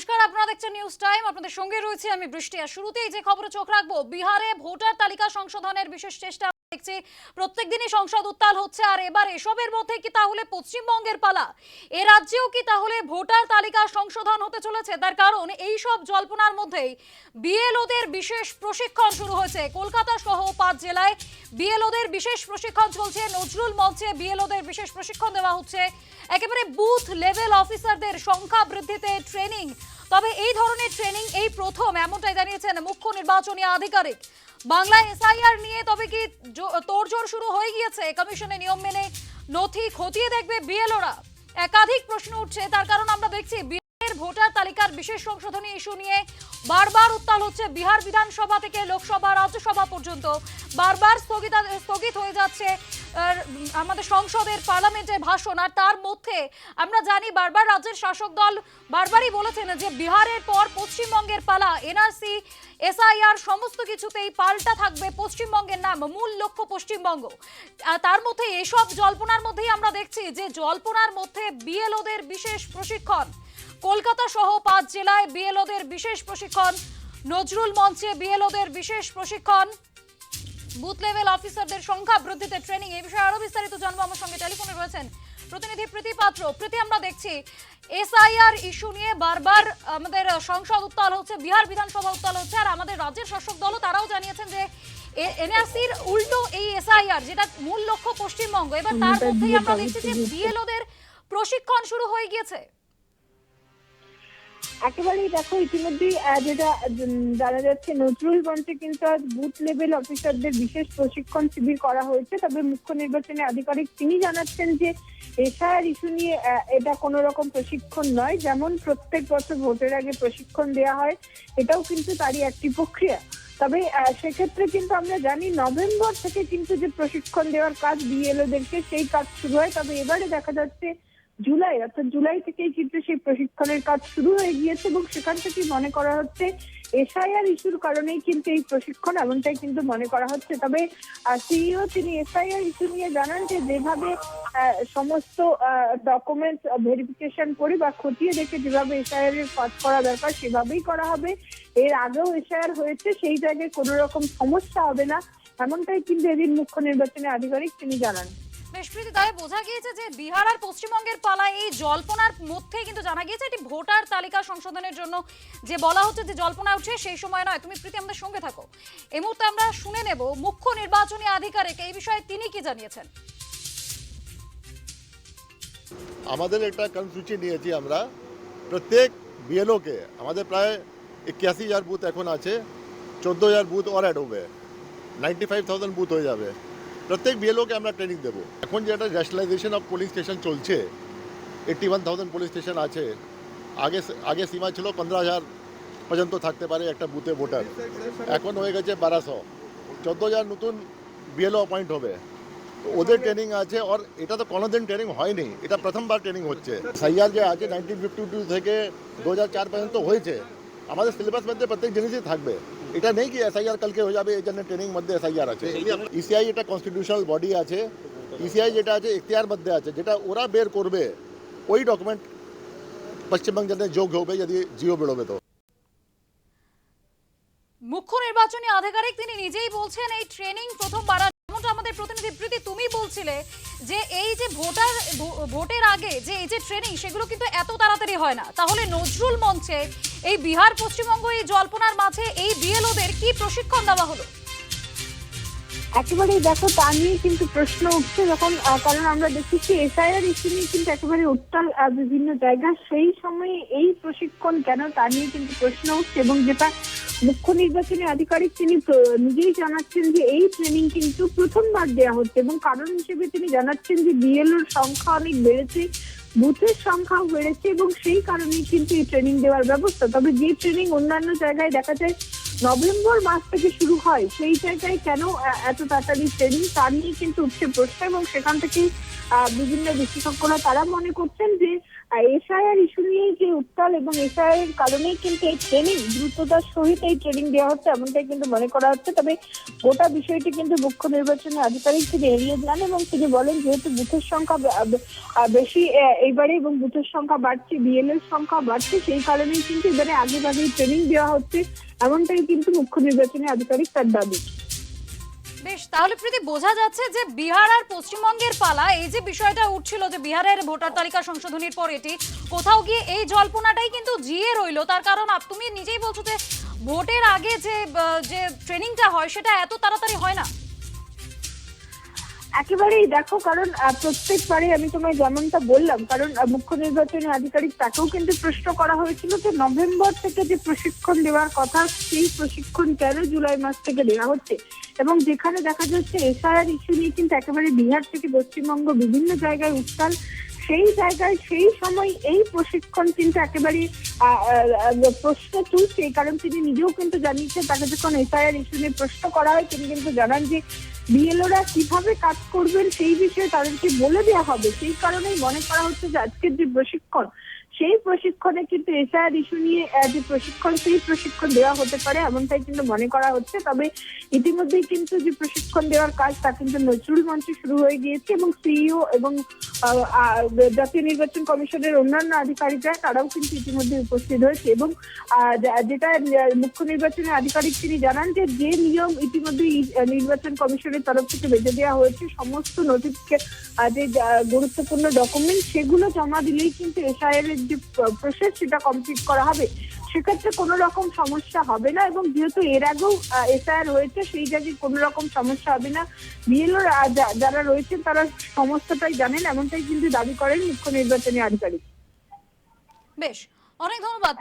নমস্কার, আপনারা দেখছেন নিউজ টাইম আপনাদের সঙ্গে রয়েছে আমি বৃষ্টি আর শুরুতেই যে খবরে চোখ রাখব, বিহারে ভোটার তালিকা সংশোধনের বিশেষ চেষ্টা দেখছি, প্রত্যেকদিনই সংসদ উত্তাল হচ্ছে, আর এবার এসবের মধ্যে কি তাহলে পশ্চিমবঙ্গের পালা? এ রাজ্যেও কি তাহলে ভোটার তালিকা সংশোধন হতে চলেছে? তার কারণ এই সব জল্পনার মধ্যেই বিএলওদের বিশেষ প্রশিক্ষণ শুরু হয়েছে। কলকাতা সহ পাঁচ জেলায় বিএলওদের বিশেষ প্রশিক্ষণ চলছে। নজরুল মঞ্চে বিএলওদের বিশেষ প্রশিক্ষণ দেওয়া হচ্ছে। একেবারে বুথ লেভেল অফিসারদের সংখ্যা বৃদ্ধিতে ট্রেনিং তবে এই ধরনের ট্রেনিং এই প্রথম, এমনটাই জানিয়েছেন মুখ্য নির্বাচনী আধিকারিক। বাংলা এসআইআর নিয়ে তবে কি তোড়জোড় শুরু হয়ে গিয়েছে? কমিশনের নিয়ম মেনে নথি খতিয়ে দেখবে বিএলওরা। একাধিক প্রশ্ন উঠছে, তার কারণ আমরা দেখছি বিহারের ভোটার তালিকার বিশেষ সংশোধনী ইস্যু নিয়ে বারবার উত্তাল হচ্ছে বিহার বিধানসভা থেকে লোকসভা, রাজ্যসভা পর্যন্ত। বারবার স্থগিত স্থগিত হয়ে যাচ্ছে আমাদের সংসদের পার্লামেন্টের ভাষণ, আর তার মধ্যে আমরা জানি বারবার রাজ্যের শাসক দল বারবারই বলেছেন যে বিহারের পর পশ্চিমবঙ্গের পালা, এনআরসি, এসআইআর সমস্ত কিছুতেই পাল্টা থাকবে পশ্চিমবঙ্গের নাম, মূল লক্ষ্য পশ্চিমবঙ্গ। তার মধ্যে এসব জল্পনার মধ্যেই আমরা দেখছি যে জল্পনার মধ্যে বিএলওদের বিশেষ প্রশিক্ষণ। কলকাতা সহ পাঁচ জেলায় বিএলওদের বিশেষ প্রশিক্ষণ। নজরুল মঞ্চে বিএলওদের বিশেষ প্রশিক্ষণ। বুথ লেভেল অফিসারদের সংখ্যা বৃদ্ধিতে ট্রেনিং এই বিষয়ে আরও বিস্তারিত জানব আমার সঙ্গে। টেলিফোনে রয়েছেন প্রতিনিধি প্রীতি পাত্র। প্রীতি আমরা দেখছি এসআইআর ইস্যু নিয়ে বারবার আমাদের সংসদ উত্তাল হচ্ছে বিহার বিধানসভা উত্তাল হচ্ছে আর আমাদের রাজ্যের শাসক দলও তারাও জানিয়েছেন যে এনআরসির উল্টো এই এসআইআর যেটা মূল লক্ষ্য পশ্চিমবঙ্গ এবার তার মধ্যেই আমরা দেখছি যে বিএলওদের প্রশিক্ষণ শুরু হয়ে গিয়েছে। একেবারেই দেখো, ইতিমধ্যেই যেটা জানা যাচ্ছে, নজরুল মঞ্চে কিন্তু আজ বুথ লেভেল অফিসারদের বিশেষ প্রশিক্ষণ শিবির করা হয়েছে। তবে মুখ্য নির্বাচনী আধিকারিক তিনি জানাচ্ছেন যে, এসআইআর ইস্যু নিয়ে এটা কোনো রকম প্রশিক্ষণ নয়। যেমন প্রত্যেক বছর ভোটের আগে প্রশিক্ষণ দেওয়া হয়, এটাও কিন্তু তারই একটি প্রক্রিয়া। তবে সেক্ষেত্রে কিন্তু আমরা জানি, নভেম্বর থেকে কিন্তু যে প্রশিক্ষণ দেওয়ার কাজ বিএলওদেরকে, সেই কাজ শুরু হয়। তবে এবারে দেখা যাচ্ছে জুলাই, অর্থাৎ জুলাই থেকেই কিন্তু সেই প্রশিক্ষণের কাজ শুরু হয়ে গিয়েছে এবং সেখান থেকেই মনে করা হচ্ছে এসআইআর ইস্যুর কারণেই কিন্তু এই প্রশিক্ষণ এমনটাই কিন্তু মনে করা হচ্ছে। তবে সিইও তিনি এসআইআর ইস্যু নিয়ে জানান যে যেভাবে সমস্ত ডকুমেন্টস ভেরিফিকেশন করে বা খতিয়ে দেখে যেভাবে এসআইআর এর কাজ করা দরকার সেভাবেই করা হবে। এর আগেও এসআইআর হয়েছে, সেই জায়গায় কোনো রকম সমস্যা হবে না। এমনটাই কিন্তু এদিন মুখ্য নির্বাচনী আধিকারিক তিনি জানান। বেশপ্রীতি তাহলে বোঝা গিয়েছে যে বিহার আর পশ্চিমবঙ্গের পালায় এই জল্পনার মধ্যে কিন্তু জানা গিয়েছে এটি ভোটার তালিকা সংশোধনের জন্য যে বলা হচ্ছে যে জল্পনা উঠছে, সেই সময় নয়। তুমি প্রীতি, আমাদের সঙ্গে থাকো। এই মুহূর্তে আমরা শুনে নেব মুখ্য নির্বাচনী আধিকারিক এই বিষয়ে তিনি কি জানিয়েছেন? আমাদের একটা কর্মসূচি নিয়েছি আমরা। প্রত্যেক বিএলওকে, আমাদের প্রায় একাশি হাজার বুথ এখন আছে, চোদ্দ হাজার বুথ ওর অ্যাড হবে। নাইনটি ফাইভ থাউজেন্ড বুথ হয়ে যাবে। প্রত্যেক বিএলওকে আমরা ট্রেনিং দেবো। এখন যেটা ন্যাশনালাইজেশন অফ পুলিশ স্টেশন চলছে eighty one thousand police station আছে, আগে আগে সীমা ছিল পনেরো হাজার পর্যন্ত থাকতে পারে একটা বুথে ভোটার এখন হয়ে গেছে বারোশো। চোদ্দ হাজার নতুন বিএলও অ্যাপয়েন্ট হবে। ওদের ট্রেনিং আছে আর এটা তো কোনোদিন ট্রেনিং হয়নি, এটা প্রথমবার ট্রেনিং হচ্ছে। সাইয়ার যে আছে নাইনটিন ফিফটি টু থেকে দু হাজার চার পর্যন্ত হয়েছে। আমাদের সিলেবাস মধ্যে প্রত্যেক জিনিসই থাকবে। এটা নেই কি এসআইআর কালকে হয়ে যাবে এই জন্য ট্রেনিং মধ্যে এসআইআর আছে। ইসিআই এটা কনস্টিটিউশনাল বডি আছে। ইসিআই যেটা আছে এখতিয়ার মধ্যে আছে যেটা ওরা বের করবে ওই ডকুমেন্ট পশ্চিমবঙ্গ জন্য যোগ হবে যদি জিও বেরোবে তো। মুখ্য নির্বাচনী আধিকারিক তিনি নিজেই বলছেন এই ট্রেনিং প্রথমবার আমাদের প্রতিনিধি প্রীতি, তুমি বলছিলে যে এই যে ভোটার ভোটের আগে যে এই যে ট্রেনিং সেগুলো কিন্তু এত তাড়াতাড়ি হয় না। তাহলে নজরুল মঞ্চে এই বিহার, পশ্চিমবঙ্গ, এই জল্পনার মাঝে এই বিএলওদের কি প্রশিক্ষণ দেওয়া হলো? একেবারেই দেখো, তা নিয়ে কিন্তু প্রশ্ন উঠছে যখন কারণ আমরা দেখেছি এসআইআর ইস্যু নিয়ে কিন্তু একেবারে উত্তাল বিভিন্ন জায়গা। সেই সময়ে এই প্রশিক্ষণ কেন তা নিয়ে কিন্তু প্রশ্ন উঠছে এবং যেটা মুখ্য নির্বাচনী আধিকারিক তিনি নিজেই জানাচ্ছেন যে এই ট্রেনিং কিন্তু প্রথমবার দেওয়া হচ্ছে এবং কারণ হিসেবে তিনি জানাচ্ছেন যে বিএলওর সংখ্যা অনেক বেড়েছে বুথের সংখ্যাও বেড়েছে এবং সেই কারণেই কিন্তু এই ট্রেনিং দেওয়ার ব্যবস্থা। তবে যে ট্রেনিং অন্যান্য জায়গায় দেখা যায় নভেম্বর মাস থেকে শুরু হয় সেই জায়গায় কেন এত তাড়াতাড়ি ট্রেনিং তা নিয়ে কিন্তু উঠছে প্রশ্ন এবং সেখান আহ, বিভিন্ন বিশেষজ্ঞরা তারা মনে করছেন যে এসআইআর ইস্যু নিয়ে যে উত্তাল এবং এসআইআর এর কারণেই কিন্তু এই ট্রেনিং দ্রুততার সহিত এই ট্রেনিং দেওয়া হচ্ছে এমনটাই কিন্তু মনে করা হচ্ছে। তবে গোটা বিষয়টি কিন্তু মুখ্য নির্বাচনী আধিকারিক তিনি এড়িয়ে যান এবং তিনি বলেন, যেহেতু বুথের সংখ্যা বেশি এইবারে এবং বুথের সংখ্যা বাড়ছে বিএল এর সংখ্যা বাড়ছে, সেই কারণেই কিন্তু এবারে আগে ভাগেই ট্রেনিং দেওয়া হচ্ছে, এমনটাই কিন্তু মুখ্য নির্বাচনী আধিকারিক তার দাবি। বেশ, তাহলে প্রীতি, বোঝা যাচ্ছে যে বিহার আর পশ্চিমবঙ্গের পালা, এই যে বিষয়টা উঠছিল যে বিহারের ভোটার তালিকা সংশোধনীর পর এটি, কোথাও গিয়ে এই জল্পনাটাই কিন্তু জিয়ে রইল। তার কারণ তুমি নিজেই বলছো যে ভোটের আগে যে যে ট্রেনিংটা হয়, সেটা এত তাড়াতাড়ি হয় না? একেবারেই দেখো, কারণ প্রত্যেকবারে আমি তোমায় যেমনটা বললাম, কারণ মুখ্য নির্বাচনী আধিকারিক তাকেও কিন্তু প্রশ্ন করা হয়েছিল যে নভেম্বর থেকে যে প্রশিক্ষণ দেওয়ার কথা, সেই প্রশিক্ষণ কেন জুলাই মাস থেকে দেওয়া হচ্ছে? এবং যেখানে দেখা যাচ্ছে, এসআইআর ইস্যু নিয়ে কিন্তু একেবারে বিহার থেকে পশ্চিমবঙ্গ বিভিন্ন জায়গায় উত্তাল। সেই জায়গায় সেই সময় এই প্রশিক্ষণ কিন্তু একেবারে প্রশ্ন তুলছে। কারণ তিনি নিজেও কিন্তু জানিয়েছেন তাকে যখন এসআইআর ইস্যু নিয়ে প্রশ্ন করা হয়, তিনি কিন্তু জানান যে বিএলওরা কীভাবে কাজ করবেন সেই বিষয়ে তাদেরকে বলে দেওয়া হবে। সেই কারণেই মনে করা হচ্ছে যে আজকের যে প্রশিক্ষণ সেই প্রশিক্ষণে কিন্তু এসআইআর ইস্যু নিয়ে যে প্রশিক্ষণ, সেই প্রশিক্ষণ দেওয়া হতে পারে, এমনটাই কিন্তু মনে করা হচ্ছে। তবে ইতিমধ্যেই কিন্তু যে প্রশিক্ষণ দেওয়ার কাজ, তা কিন্তু নজরুল মঞ্চে শুরু হয়ে গিয়েছে এবং সিইও এবং জাতীয় নির্বাচন কমিশনের অন্যান্য আধিকারিকরা, তারাও কিন্তু ইতিমধ্যে উপস্থিত হয়েছে এবং যেটা মুখ্য নির্বাচনের আধিকারিক তিনি জানান যে যে নিয়ম ইতিমধ্যে নির্বাচন কমিশনের তরফ থেকে বেঁধে দেওয়া হয়েছে, সমস্ত নথিকে যে গুরুত্বপূর্ণ ডকুমেন্ট সেগুলো জমা দিলেই কিন্তু এসআইআর এর যে প্রসেস সেটা কমপ্লিট করা হবে সেক্ষেত্রে কোনো রকম সমস্যা হবে না এবং যেহেতু এর আগেও এসআইআর রয়েছে সেই জায়গায় কোনো রকম সমস্যা হবে না। বিএলও যারা রয়েছেন তারা সমস্তটাই জানেন এমনটাই কিন্তু দাবি করেন মুখ্য নির্বাচনী আধিকারিক। বেশ অনেক ধন্যবাদ